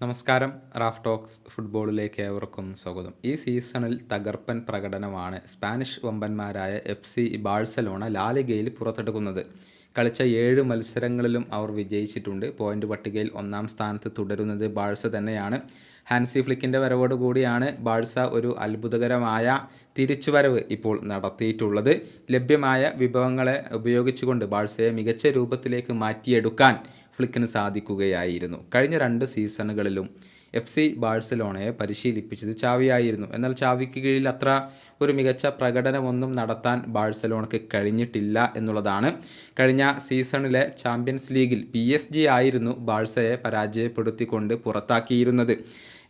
നമസ്കാരം. Raf talks ഫുട്ബോളിലേക്ക് ഏവർക്കും സ്വാഗതം. ഈ സീസണിൽ തകർപ്പൻ പ്രകടനമാണ് സ്പാനിഷ് വമ്പന്മാരായ എഫ് സി ബാഴ്സലോണ ലാലിഗയിൽ പുറത്തെടുക്കുന്നത്. കളിച്ച ഏഴ് മത്സരങ്ങളിലും അവർ വിജയിച്ചിട്ടുണ്ട്. പോയിന്റ് പട്ടികയിൽ ഒന്നാം സ്ഥാനത്ത് തുടരുന്നത് ബാഴ്സ തന്നെയാണ്. ഹാൻസി ഫ്ലിക്കിന്റെ വരവോടുകൂടിയാണ് ബാഴ്സ ഒരു അത്ഭുതകരമായ തിരിച്ചുവരവ് ഇപ്പോൾ നടത്തിയിട്ടുള്ളത്. ലഭ്യമായ വിഭവങ്ങളെ ഉപയോഗിച്ചുകൊണ്ട് ബാഴ്സയെ മികച്ച രൂപത്തിലേക്ക് മാറ്റിയെടുക്കാൻ ഫ്ലിക്കിന് സാധിക്കുകയായിരുന്നു. കഴിഞ്ഞ രണ്ട് സീസണുകളിലും എഫ് സി ബാഴ്സലോണയെ പരിശീലിപ്പിച്ചത് ചാവിയായിരുന്നു. എന്നാൽ ചാവിക്ക് കീഴിൽ അത്ര ഒരു മികച്ച പ്രകടനമൊന്നും നടത്താൻ ബാഴ്സലോണയ്ക്ക് കഴിഞ്ഞിട്ടില്ല എന്നുള്ളതാണ്. കഴിഞ്ഞ സീസണിലെ ചാമ്പ്യൻസ് ലീഗിൽ പി ആയിരുന്നു ബാഴ്സയെ പരാജയപ്പെടുത്തിക്കൊണ്ട് പുറത്താക്കിയിരുന്നത്.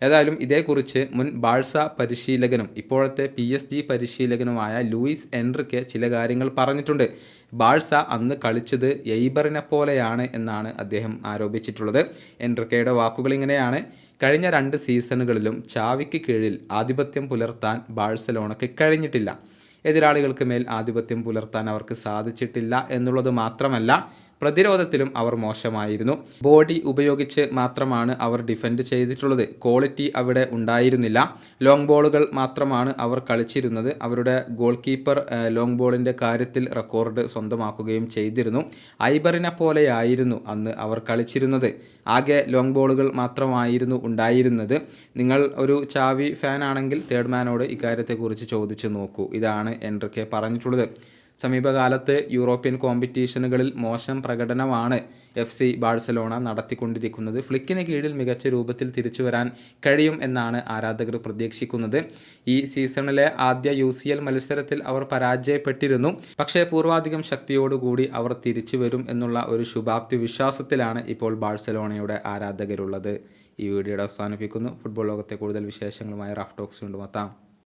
ഏതായാലും ഇതേക്കുറിച്ച് മുൻ ബാഴ്സ പരിശീലകനും ഇപ്പോഴത്തെ പി എസ് ജി പരിശീലകനുമായ ലൂയിസ് എൻറിക്ക് ചില കാര്യങ്ങൾ പറഞ്ഞിട്ടുണ്ട്. ബാഴ്സ അന്ന് കളിച്ചത് എയ്ബറിനെ പോലെയാണ് എന്നാണ് അദ്ദേഹം ആരോപിച്ചിട്ടുള്ളത്. എൻറിക്കയുടെ വാക്കുകൾ ഇങ്ങനെയാണ്. കഴിഞ്ഞ രണ്ട് സീസണുകളിലും ചാവിക്ക് കീഴിൽ ആധിപത്യം പുലർത്താൻ ബാഴ്സലോണയ്ക്ക് കഴിഞ്ഞിട്ടില്ല. എതിരാളികൾക്ക് മേൽ ആധിപത്യം പുലർത്താൻ അവർക്ക് സാധിച്ചിട്ടില്ല എന്നുള്ളത് മാത്രമല്ല പ്രതിരോധത്തിലും അവർ മോശമായിരുന്നു. ബോഡി ഉപയോഗിച്ച് മാത്രമാണ് അവർ ഡിഫെൻഡ് ചെയ്തിട്ടുള്ളത്. ക്വാളിറ്റി അവിടെ ഉണ്ടായിരുന്നില്ല. ലോങ് ബോളുകൾ മാത്രമാണ് അവർ കളിച്ചിരുന്നത്. അവരുടെ ഗോൾ കീപ്പർ ലോങ് ബോളിന്റെ കാര്യത്തിൽ റെക്കോർഡ് സ്വന്തമാക്കുകയും ചെയ്തിരുന്നു. ഐബറിനെ പോലെയായിരുന്നു അന്ന് അവർ കളിച്ചിരുന്നത്. ആകെ ലോങ് ബോളുകൾ മാത്രമായിരുന്നു ഉണ്ടായിരുന്നത്. നിങ്ങൾ ഒരു ചാവി ഫാനാണെങ്കിൽ തേർഡ് മാനോട് ഇക്കാര്യത്തെക്കുറിച്ച് ചോദിച്ചു നോക്കൂ. ഇതാണ് എന്റെ പറഞ്ഞിട്ടുള്ളത്. സമീപകാലത്ത് യൂറോപ്യൻ കോമ്പറ്റീഷനുകളിൽ മോശം പ്രകടനമാണ് എഫ് സി ബാഴ്സലോണ നടത്തിക്കൊണ്ടിരിക്കുന്നത്. ഫ്ലിക്കിന് കീഴിൽ മികച്ച രൂപത്തിൽ തിരിച്ചു വരാൻ കഴിയും എന്നാണ് ആരാധകർ പ്രതീക്ഷിക്കുന്നത്. ഈ സീസണിലെ ആദ്യ യു സി എൽ മത്സരത്തിൽ അവർ പരാജയപ്പെട്ടിരുന്നു. പക്ഷേ പൂർവാധികം ശക്തിയോടുകൂടി അവർ തിരിച്ചു വരും എന്നുള്ള ഒരു ശുഭാപ്തി വിശ്വാസത്തിലാണ് ഇപ്പോൾ ബാഴ്സലോണയുടെ ആരാധകരുള്ളത്. ഈ വീഡിയോയുടെ അവസാനിപ്പിക്കുന്നു. ഫുട്ബോൾ ലോകത്തെ കൂടുതൽ വിശേഷങ്ങളുമായി റാഫ് ടോക്സ് കൊണ്ടുമെത്താം